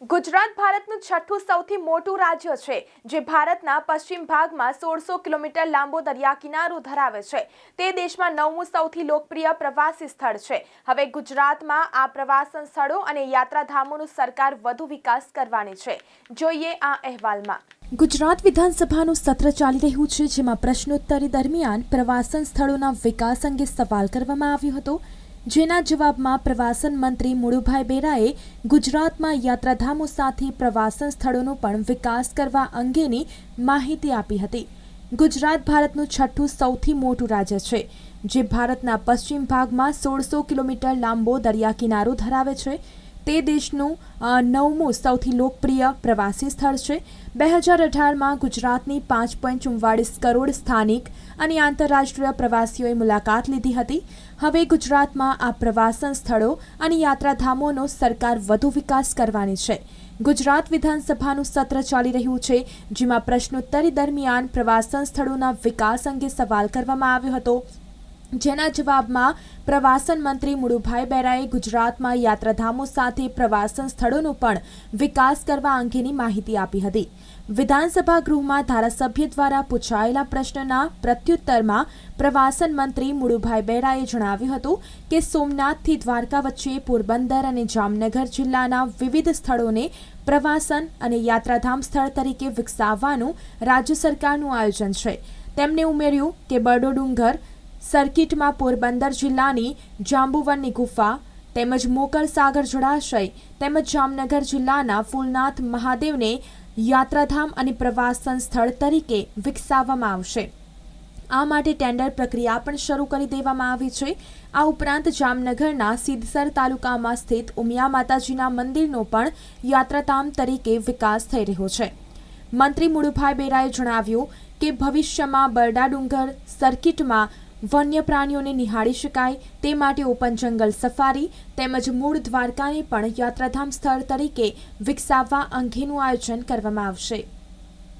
ગુજરાત ભારતનું છઠ્ઠું સૌથી મોટું રાજ્ય છે, જે ભારતના પશ્ચિમ ભાગમાં સોળસો કિલોમીટર લાંબો દરિયા કિનારો ધરાવે છે. તે દેશમાં નવમું સૌથી લોકપ્રિય પ્રવાસી સ્થળ છે. હવે ગુજરાતમાં આ પ્રવાસન સ્થળો અને યાત્રાધામોનો સરકાર વધુ વિકાસ કરવાની છે. જોઈએ આ અહેવાલમાં. ગુજરાત વિધાનસભાનું સત્ર ચાલી રહ્યું છે, જેમાં પ્રશ્નોત્તરી દરમિયાન પ્રવાસન સ્થળોના વિકાસ અંગે સવાલ કરવામાં આવ્યો હતો. જેના જવાબમાં પ્રવાસન મંત્રી મુળુભાઈ બેરાએ ગુજરાતમાં યાત્રાધામો સાથે પ્રવાસન સ્થળોનો પણ વિકાસ કરવા અંગેની માહિતી આપી હતી. ગુજરાત ભારતનું છઠ્ઠું સૌથી મોટું રાજ્ય છે, જે ભારતના પશ્ચિમ ભાગમાં સોળસો કિલોમીટર લાંબો દરિયા કિનારો ધરાવે છે. તે દેશનું નવમું સૌથી લોકપ્રિય પ્રવાસી સ્થળ છે. બે હજાર અઢારમાં ગુજરાતની પાંચ પોઈન્ટ ચુમ્વાળીસ કરોડ સ્થાનિક અને આંતરરાષ્ટ્રીય પ્રવાસીઓએ મુલાકાત લીધી હતી. હવે ગુજરાતમાં આ પ્રવાસન સ્થળો અને યાત્રાધામોનો સરકાર વધુ વિકાસ કરવાની છે. ગુજરાત વિધાનસભાનું સત્ર ચાલી રહ્યું છે, જેમાં પ્રશ્નોત્તરી દરમિયાન પ્રવાસન સ્થળોના વિકાસ અંગે સવાલ કરવામાં આવ્યો હતો. જેના જવાબમાં પ્રવાસન મંત્રી મુળુભાઈ બેરાએ ગુજરાતમાં યાત્રાધામો સાથે પ્રવાસન સ્થળોનો પણ વિકાસ કરવા અંગેની માહિતી આપી હતી. વિધાનસભા ગૃહમાં ધારાસભ્ય દ્વારા પૂછાયેલા પ્રશ્નના પ્રત્યુત્તરમાં પ્રવાસન મંત્રી મુળુભાઈ બેરાએ જણાવ્યું હતું કે સોમનાથથી દ્વારકા વચ્ચે પોરબંદર અને જામનગર જિલ્લાના વિવિધ સ્થળોને પ્રવાસન અને યાત્રાધામ સ્થળ તરીકે વિકસાવવાનું રાજ્ય સરકારનું આયોજન છે. તેમણે ઉમેર્યું કે બરડો ડુંગર સર્કિટમાં પોરબંદર જિલ્લાની જાંબુવનની ગુફા, તેમજ મોકલ સાગર જળાશય, તેમજ જામનગર જિલ્લાના ફૂલનાથ મહાદેવને યાત્રાધામ અને પ્રવાસન સ્થળ તરીકે વિકસાવવામાં આવશે. આ માટે ટેન્ડર પ્રક્રિયા પણ શરૂ કરી દેવામાં આવી છે. આ ઉપરાંત જામનગરના સિદ્ધસર તાલુકામાં સ્થિત ઉમિયા માતાજીના મંદિરનો પણ યાત્રાધામ તરીકે વિકાસ થઈ રહ્યો છે. મંત્રી મુળુભાઈ બેરાએ જણાવ્યું કે ભવિષ્યમાં બરડા ડુંગર સર્કિટમાં વન્ય પ્રાણીઓને નિહાળી શકાય તે માટે ઓપન જંગલ સફારી તેમજ મૂળ દ્વારકાને પણ યાત્રાધામ સ્થળ તરીકે વિકસાવવા અંગેનું આયોજન કરવામાં આવશે.